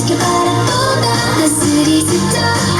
지켜바라보다 내 스리즈도